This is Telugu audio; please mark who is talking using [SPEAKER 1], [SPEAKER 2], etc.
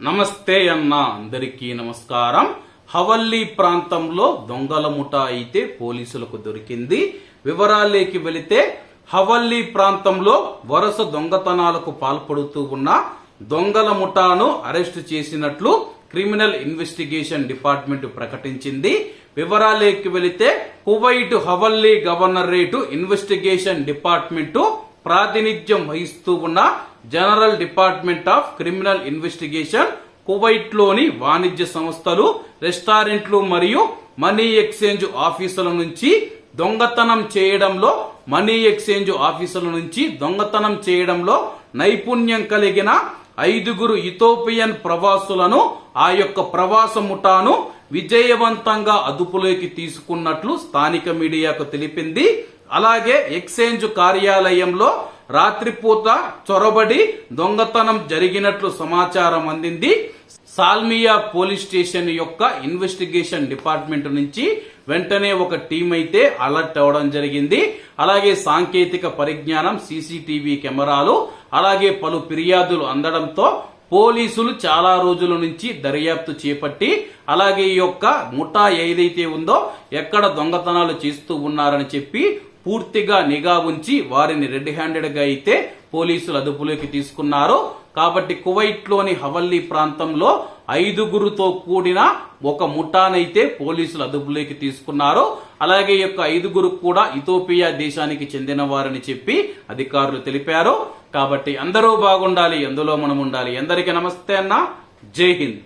[SPEAKER 1] నమస్తే అన్న అందరికీ నమస్కారం. హవల్లీ ప్రాంతంలో దొంగల ముఠ అయితే పోలీసులకు దొరికింది. వివరాలేకి వెళితే హవల్లీ ప్రాంతంలో వరుస దొంగతనాలకు పాల్పడుతూ ఉన్న దొంగల ముఠాను అరెస్టు చేసినట్లు క్రిమినల్ ఇన్వెస్టిగేషన్ డిపార్ట్మెంట్ ప్రకటించింది. వివరాలేకి వెళితే Kuwait Hawally governorate investigation department ప్రాతినిధ్యం వహిస్తూ ఉన్న general department of criminal investigation కువైట్లోని వాణిజ్య సంస్థలు రెస్టారెంట్లు మరియు మనీ ఎక్స్చేంజ్ ఆఫీసుల నుంచి దొంగతనం చేయడంలో మనీ ఎక్స్చేంజ్ ఆఫీసుల నుంచి దొంగతనం చేయడంలో నైపుణ్యం కలిగిన ఐదుగురు ఇథోపియన్ ప్రవాసులను ఆ యొక్క ప్రవాస ముఠాను విజయవంతంగా అదుపులోకి తీసుకున్నట్లు స్థానిక మీడియాకు తెలిపింది. అలాగే ఎక్స్చేంజ్ కార్యాలయంలో రాత్రిపూట చొరబడి దొంగతనం జరిగినట్లు సమాచారం అందింది. సాల్మియా పోలీస్ స్టేషన్ యొక్క ఇన్వెస్టిగేషన్ డిపార్ట్మెంట్ నుంచి వెంటనే ఒక టీం అయితే అలర్ట్ అవడం జరిగింది. అలాగే సాంకేతిక పరిజ్ఞానం సీసీటీవీ కెమెరాలు అలాగే పలు ఫిర్యాదులు అందడంతో పోలీసులు చాలా రోజుల నుంచి దర్యాప్తు చేపట్టి అలాగే ఈ యొక్క ముఠా ఏదైతే ఉందో ఎక్కడ దొంగతనాలు చేస్తూ ఉన్నారని చెప్పి పూర్తిగా నిఘా ఉంచి వారిని రెడ్ హ్యాండెడ్గా అయితే పోలీసులు అదుపులోకి తీసుకున్నారు. కాబట్టి కువైట్లోని హవల్లీ ప్రాంతంలో ఐదుగురుతో కూడిన ఒక ముఠానైతే పోలీసులు అదుపులోకి తీసుకున్నారు. అలాగే ఈ యొక్క ఐదుగురు కూడా ఇథోపియా దేశానికి చెందిన వారని చెప్పి అధికారులు తెలిపారు. కాబట్టి అందరూ బాగుండాలి ఎందులో మనం ఉండాలి. ఎందరికీ నమస్తే అన్న. జై హింద్.